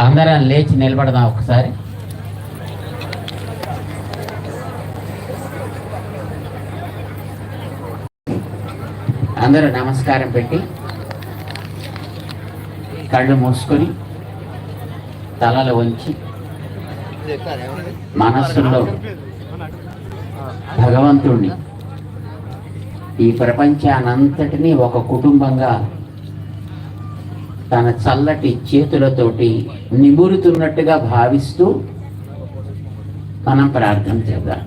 అందరం లేచి నిలబడదాం ఒకసారి. అందరూ నమస్కారం పెట్టి కళ్ళు మూసుకొని తలలు వంచి మనస్సులో భగవంతుణ్ణి ఈ ప్రపంచానంతటినీ ఒక కుటుంబంగా తన చల్లటి చేతులతోటి నిమురుతున్నట్టుగా భావిస్తూ మనం ప్రార్థన చేద్దాం.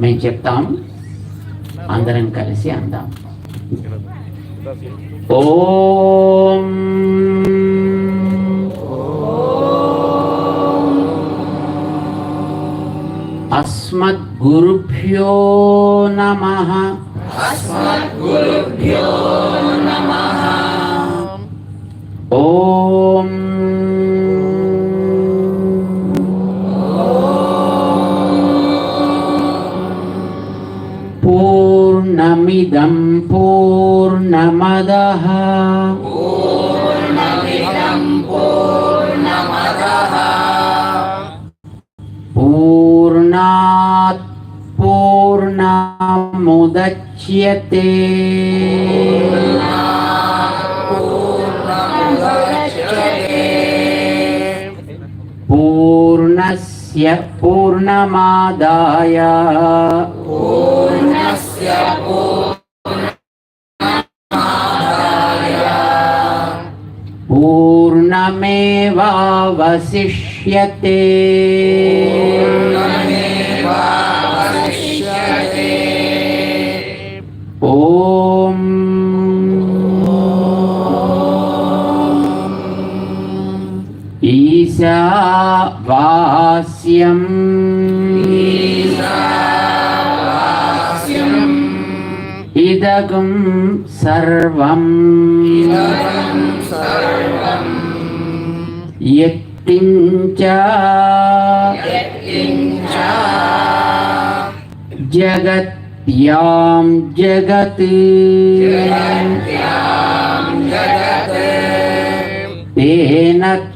మేము చెప్తాం. అందరం కలిసి అందాం. ఓం అస్మద్గురుభ్యో నమః. ஓம். பூர்ணமிதம் பூர்ணமத. பூர்ணாத் பூர்ணமுதட்சியதே పూర్ణస్య పూర్ణమాదాయ పూర్ణమేవావశిష్యతే ఓం ఈశావాస్యం ఇదగం సర్వం. యత్కించ. జగత్యాం జగత్. తేన త్యక్తేన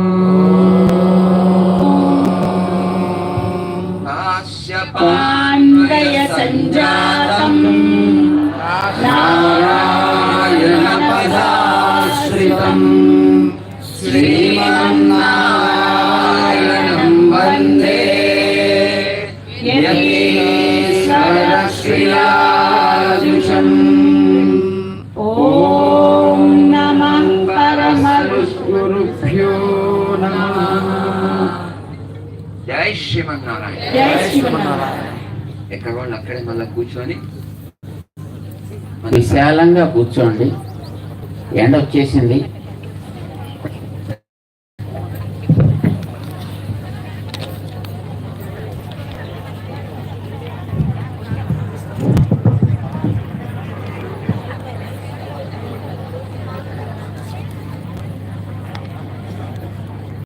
శ్రీమన్నారాయణం వందే యతీశ్వరశ్రియాజుషం ఓం నమః పరమగురు గురుభ్యో నమః జై శ్రీమన్నారాయణ జై శ్రీమన్నారాయణ ఎక్కడ వాళ్ళు అక్కడే మళ్ళీ కూర్చొని విశాలంగా కూర్చోండి. ఎండ వచ్చేసింది.